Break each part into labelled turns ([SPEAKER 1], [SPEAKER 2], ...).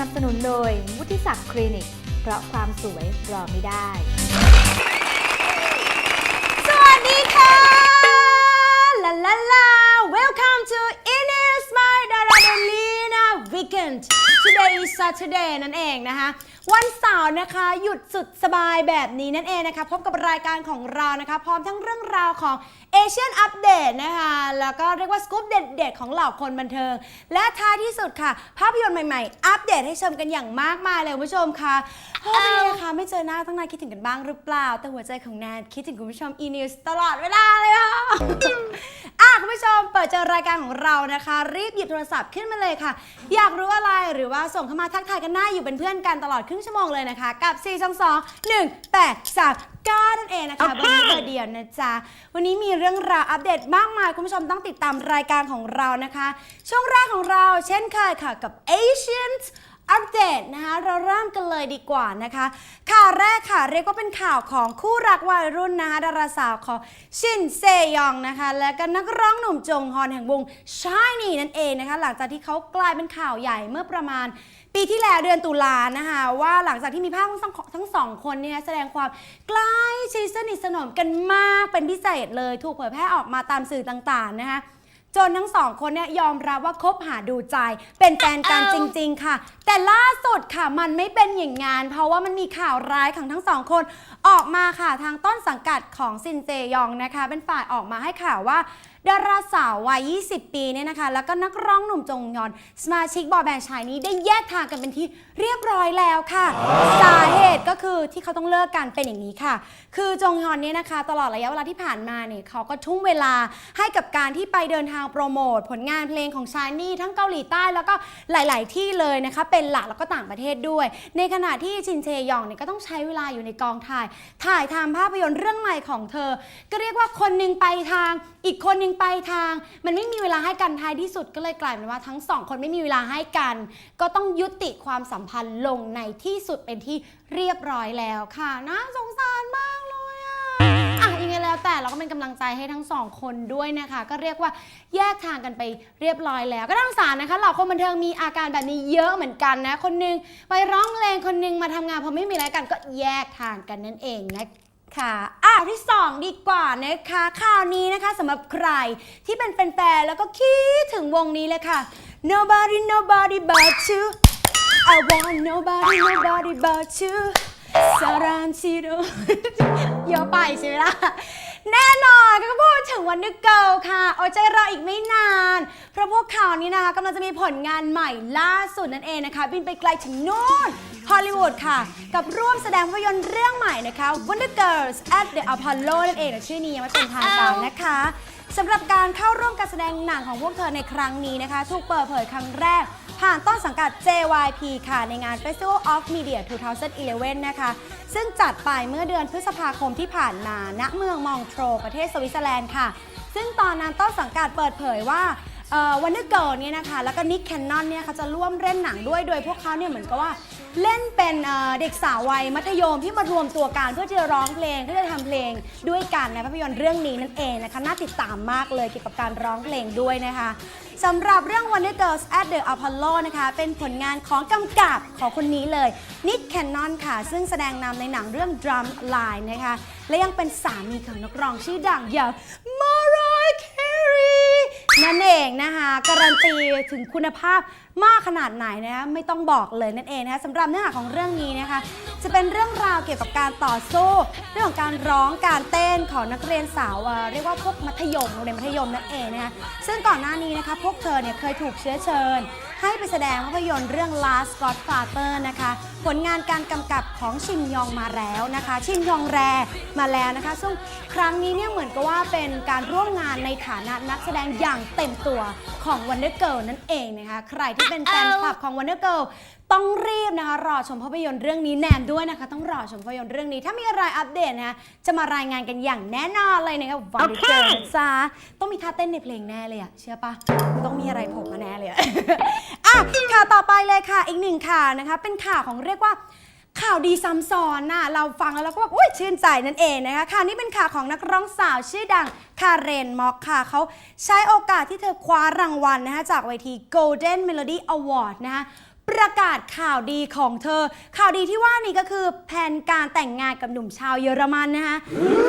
[SPEAKER 1] นับสนุนโดยวุฒิศักดิ์คลินิก เพราะความสวยรอไม่ได้
[SPEAKER 2] Weekend today is Saturday นั่นเองนะคะ วันเสาร์นะคะ หยุดสุดสบายแบบนี้นั่นเองนะคะ พบกับรายการของเรานะคะ พร้อมทั้งเรื่องราวของ Asian Update นะคะ แล้วก็เรียกว่าสกู๊ปเด็ดๆของเหล่าคนบันเทิง และท้ายที่สุดค่ะ ภาพยนตร์ใหม่ๆ อัปเดตให้ชมกันอย่างมากมายเลยคุณผู้ชมค่ะเฮ้ยเป็นไงคะไม่เจอหน้าตั้งนานคิดถึงกันบ้างหรือเปล่า แต่หัวใจของแนนคิดถึงคุณผู้ชม e-news ตลอดเวลาเลยค่ะ อะคุณผู้ชมเปิดเจอรายการของเรานะคะ รีบหยิบโทรศัพท์ขึ้นมาเลยค่ะ อยากรู้อะไรหรือว่าส่งเข้ามาทักทายกันหน้าอยู่เป็นเพื่อนกันตลอดครึ่งชั่วโมงเลยนะคะ กับ 4 2 2 1 8 3 9นั่นเองนะคะเบอร์นี้เบอร์เดียวนะจ๊ะ วันนี้มีเรื่องราวอัปเดตมากมาย คุณผู้ชมต้องติดตามรายการของเรานะคะ ช่วงแรกของเราเช่นเคยค่ะกับ Asians อัปเดตนะคะเราเริ่มกันเลยดีกว่านะคะข่าวแรกค่ะเรียกว่าเป็นข่าวของคู่รักวัยรุ่นนะคะดาราสาวของชินเซยองนะคะ และก็นักร้องหนุ่มจงฮอนแห่งวง Shiny นั่นเองนะคะ หลังจากที่เขากลายเป็นข่าวใหญ่เมื่อประมาณปีที่แล้วเดือนตุลานะคะว่าหลังจากที่มีภาพทั้งสองทั้งสองคนเนี่ยแสดงความใกล้ชิดสนิทสนมกันมากเป็นพิเศษเลย ถูกเผยแพร่ออกมาตามสื่อต่างๆนะคะ จนทั้งสองคนเนี่ยยอมรับว่าคบหาดูใจ เป็นแฟนกันจริง ๆ ค่ะ แต่ล่าสุดค่ะมันไม่เป็นอย่างงาน เพราะว่ามันมีข่าวร้ายของทั้งสองคน ออกมาค่ะทางต้นสังกัดของซินเจยองนะคะ เป็นฝ่ายออกมาให้ข่าวว่า ดาราสาววัย 20 ปีเนี่ยนะคะ แล้วก็นักร้องหนุ่มจงยอน สมาชิกบอยแบนด์ชายนี้ได้แยกทางกันเป็นที่เรียบร้อยแล้วค่ะ สาเหตุก็คือที่เขาต้องเลิกกันเป็นอย่างนี้ค่ะ คือจงยอนเนี่ยนะคะ ตลอดระยะเวลาที่ผ่านมาเนี่ยเขาก็ทุ่มเวลาให้กับการที่ไปเดินทางโปรโมท ผลงานเพลงของชายนี่ทั้งเกาหลีใต้แล้วก็หลาย ๆ ที่เลยนะคะเป็นหลักแล้วก็ต่างประเทศด้วย ในขณะที่ชินเชยองเนี่ยก็ต้องใช้เวลาอยู่ในกองถ่าย ถ่ายทำภาพยนตร์เรื่องใหม่ของเธอ ก็เรียกว่าคนหนึงไปทาง อีกคนหนึงไปทาง มันไม่มีเวลาให้กันท้ายที่สุดก็เลยกลายเป็นว่าทั้งสองคนไม่มีเวลาให้กัน ก็ต้องยุติความสัมพันธ์ลงในที่สุดเป็นที่เรียบร้อยแล้วค่ะน่าสงสารมากเลยอะอะยังไงแล้วแต่เราก็เป็นกำลังใจให้ทั้งสองคนด้วยนะคะ ก็เรียกว่าแยกทางกันไปเรียบร้อยแล้ว ก็น่าสงสารนะคะเหล่าคนบันเทิงมีอาการแบบนี้เยอะเหมือนกันนะ คนหนึงไปร้องเพลงคนหนึงมาทำงานพอไม่มีอะไรกันก็แยกทางกันนั่นเองนะคะ อะที่ 2 ดีกว่านะคะข่าวนี้นะคะสำหรับใครที่เป็นแฟนๆแล้วก็คิดถึงวงนี้เลยค่ะ nobody nobody but you I want nobody nobody but you สรันชิโรเยอะไปใช่ไหมล่ะ แน่นอนก็พูดถึงวันนึกเกิลค่ะอดใจรออีกไม่นาน เพราะพวกเขานี้นะคะกำลังจะมีผลงานใหม่ล่าสุดนั่นเองนะคะ บินไปไกลถึงนู่นฮอลลีวูดค่ะ กับร่วมแสดงภาพยนตร์เรื่องใหม่นะคะ Wonder Girls at the Apollo นั่นเองชื่อนี้ยังไม่เป็นทางการนะคะสำหรับการเข้าร่วมการแสดงหนังของพวกเธอในครั้งนี้นะคะ ถูกเปิดเผยครั้งแรก ผ่านต้นสังกัด JYP ค่ะ ในงาน Festival of Media 2011 นะคะ ซึ่งจัดไปเมื่อเดือนพฤษภาคมที่ผ่านมา ณ เมืองมองโทรประเทศสวิตเซอร์แลนด์ค่ะ ซึ่งตอนนั้นต้นสังกัดเปิดเผยว่าวันเดอร์เกิลเนี่ยนะคะ แล้วก็นิกแคนนอนเนี่ยเขาจะร่วมเล่นหนังด้วย โดยพวกเขาเนี่ยเหมือนกับว่า เล่นเป็นเด็กสาววัยมัธยมที่มารวมตัวกันเพื่อที่จะร้องเพลงเพื่อจะทำเพลงด้วยกันในภาพยนตร์เรื่องนี้นั่นเองนะคะน่าติดตามมากเลยเกี่ยวกับการร้องเพลงด้วยนะคะสำหรับเรื่อง Wonder Girls at the Apollo นะคะ เป็นผลงานของกำกับของคนนี้เลย นิกแคนนอนค่ะ ซึ่งแสดงนำในหนังเรื่อง Drum Line นะคะ และยังเป็นสามีของนักร้องชื่อดังอย่าง Mariah Carey นั่นเองนะคะ การันตีถึงคุณภาพมากขนาดไหนนะคะไม่ต้องบอกเลยนั่นเองนะคะสำหรับเนื้อหาของเรื่องนี้นะคะ จะเป็นเรื่องราวเกี่ยวกับการต่อสู้ เรื่องของการร้องการเต้นของนักเรียนสาวเรียกว่าพวกมัธยมโรงเรียนมัธยมนั่นเองนะคะซึ่งก่อนหน้านี้นะคะ พวกเธอเนี่ยเคยถูกเชื้อเชิญ ให้ไปแสดงภาพยนตร์เรื่อง Last Godfather นะคะ ผลงานการกำกับของชินยองมาแล้วนะคะ ชินยองแรมาแล้วนะคะ ซึ่งครั้งนี้เนี่ยเหมือนกับว่าเป็นการร่วมงานในฐานะนักแสดงอย่างเต็มตัวของ Wonder Girl นั่นเองนะคะ ใครที่เป็นแฟนคลับของ Wonder Girl ต้องรีบนะคะ รอชมภาพยนตร์เรื่องนี้แนนด้วยนะคะ ต้องรอชมภาพยนตร์เรื่องนี้ ถ้ามีอะไรอัปเดตนะคะจะมารายงานกันอย่างแน่นอนเลยนะคะวันเจอนะจ๊ะต้องมีท่าเต้นในเพลงแน่เลยอะเชื่อปะต้องมีอะไรโผล่มาแน่เลยอะอะข่าวต่อไปเลยค่ะอีกหนึ่งข่าวนะคะ เป็นข่าวของเรียกว่า ข่าวดีซ้ำซ้อนน่ะเราฟังแล้วเราก็แบบอุ้ยชื่นใจนั่นเองนะคะข่าวนี้เป็นข่าวของนักร้องสาวชื่อดังคาเรนม็อกค่ะเขาใช้โอกาสที่เธอคว้ารางวัลนะคะจากเวที Golden Melody Award นะคะ ประกาศข่าวดีของเธอ ข่าวดีที่ว่านี้ก็คือแผนการแต่งงานกับหนุ่มชาวเยอรมันนะคะ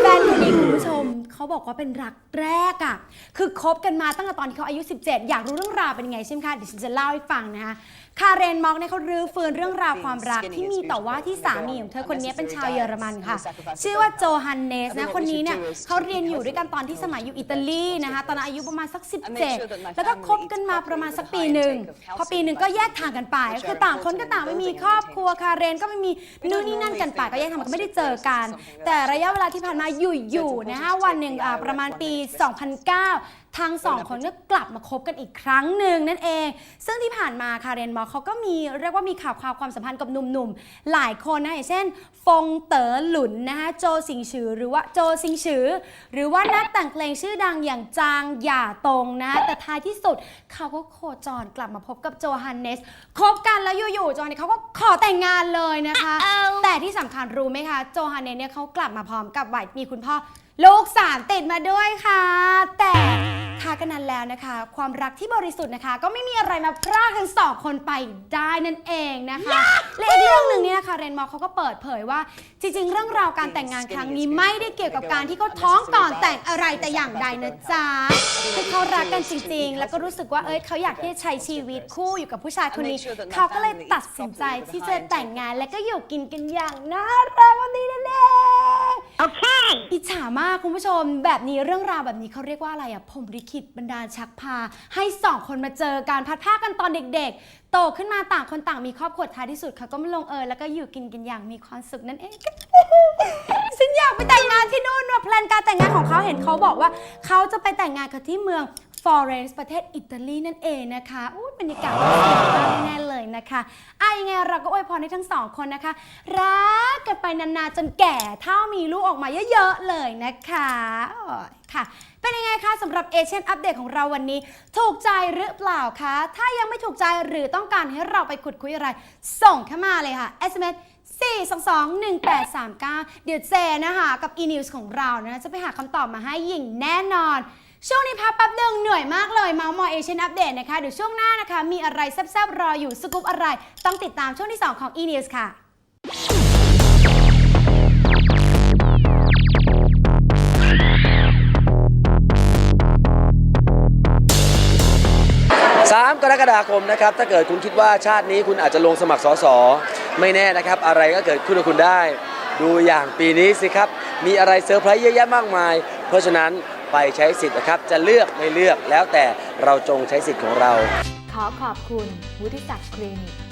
[SPEAKER 2] แฟนคนนี้คุณผู้ชมเขาบอกว่าเป็นรักแรกอะ่ะคือคบกันมาตั้งแต่ตอนที่เขาอายุ 17 อยากรู้เรื่องราวเป็นไงใช่ไหมคะเดี๋ยวฉันจะเล่าให้ฟังนะคะคาเรนมอกเนี่ยเขารื้อฟื้นเรื่องราวความรักที่มีต่อว่าที่สามีของเธอคนนี้เป็นชาวเยอรมันค่ะ ชื่อว่าโจฮันเนสนะคนนี้เนี่ยเขาเรียนอยู่ด้วยกันตอนที่สมัยอยู่อิตาลีนะคะตอนนั้นอายุประมาณสัก 17 แล้วก็คบกันมาประมาณสักปีหนึ่งพอปีหนึ่งก็แยกทางกันไปก็คือต่างคนก็ต่างไม่มีครอบครัวคาเรนก็ไม่มีนู่นนี่นั่นกันไปก็แยกทางกันไม่ได้เจอกัน แต่ระยะเวลาที่ผ่านมาอยู่ๆนะคะวันหนึ่งอ่าประมาณปี 2009 ทั้งสองคนก็กลับมาคบกันอีกครั้งหนึ่งนั่นเอง ซึ่งที่ผ่านมาคาเรนมอร์เขาก็มีเรียกว่ามีข่าวข่าวความสัมพันธ์กับหนุ่มๆ หลายคนนะอย่างเช่น ฟงเต๋อหลุนนะคะโจซิงฉือหรือว่าโจซิงฉือ หรือว่านักแต่งเพลงชื่อดังอย่างจางหย่าตงนะแต่ท้ายที่สุดเขาก็โคจรกลับมาพบกับโจฮันเนสคบกันแล้วอยู่ๆโจฮันเนสเขาก็ขอแต่งงานเลยนะคะ แต่ที่สำคัญรู้ไหมคะโจฮันเนสเนี่ยเขากลับมาพร้อมกับวัยมีคุณพ่อลูกสามติดมาด้วยค่ะ แต่ ทากันนั้นแล้วนะคะ ความรักที่บริสุทธิ์นะคะ ก็ไม่มีอะไรมาพรากทั้งสองคนไปได้นั่นเองนะคะ และอีกเรื่องหนึ่งเนี่ยนะคะเรนมอร์เขาก็เปิดเผยว่า จริง ๆ เรื่องราวการแต่งงานครั้งนี้ไม่ได้เกี่ยวกับการที่เขาท้องก่อนแต่งอะไรแต่อย่างใดนะจ๊ะคือเขารักกันจริง ๆ แล้วก็รู้สึกว่าเอ้ยเขาอยากที่จะใช้ชีวิตคู่อยู่กับผู้ชายคนนี้เขาก็เลยตัดสินใจที่จะแต่งงาน และก็อยู่กินกันอย่างน่ารักวันนี้นั่นเอง
[SPEAKER 3] โอเค
[SPEAKER 2] อิจฉามากคุณผู้ชม แบบนี้เรื่องราวแบบนี้เขาเรียกว่าอะไรอะผมลิขิตบรรดาลชักพา ให้สองคนมาเจอการพัดผ้ากันตอนเด็กๆ โตขึ้นมาต่างคนต่างมีครอบครัวท้ายที่สุดเขาก็มาลงเอยแล้วก็อยู่กินกันอย่างมีความสุขนั่นเอง ฉันอยากไปแต่งงานที่นู่นว่ะแพลนการแต่งงานของเขาเห็นเขาบอกว่าเขาจะไปแต่งงานกันที่เมือง ฟลอเรนซ์ประเทศอิตาลีนั่นเองนะคะอุ้ยบรรยากาศสวยมากแน่ๆเลยนะคะอะยังไงเราก็อวยพรให้ทั้งสองคนนะคะ รักกันไปนานๆจนแก่เท่ามีลูกออกมาเยอะๆเลยนะคะโอ้ยค่ะ เป็นยังไงคะสำหรับเอเชียนอัปเดตของเราวันนี้ ถูกใจหรือเปล่าคะ ถ้ายังไม่ถูกใจหรือต้องการให้เราไปขุดคุยอะไร ส่งเข้ามาเลยค่ะ SMS 4221839 เดี๋ยวเจนะคะ กับ e-news ของเรานะ จะไปหาคำตอบมาให้หญิงแน่นอน ช่วงนี้พักแป๊บหนึ่งเหนื่อยมากเลยเมาส์มอเอเชียนอัปเดตนะคะ เดี๋ยวช่วงหน้านะคะ มีอะไรแซ่บๆ รออยู่สกุปอะไร ต้องติดตามช่วงที่ 2 ของ e-news ค่ะ
[SPEAKER 4] 3 กรกฎาคมนะครับ ถ้าเกิดคุณคิดว่าชาตินี้คุณอาจจะลงสมัครสสไม่แน่นะครับ อะไรก็เกิดขึ้นกับคุณได้ ดูอย่างปีนี้สิครับ มีอะไรเซอร์ไพรส์เยอะแยะมากมาย เพราะฉะนั้น ไปใช้สิทธิ์นะครับ จะเลือกไม่เลือกแล้วแต่เราจงใช้สิทธิ์ของเรา
[SPEAKER 1] ขอขอบคุณวุฒิศักดิ์คลินิก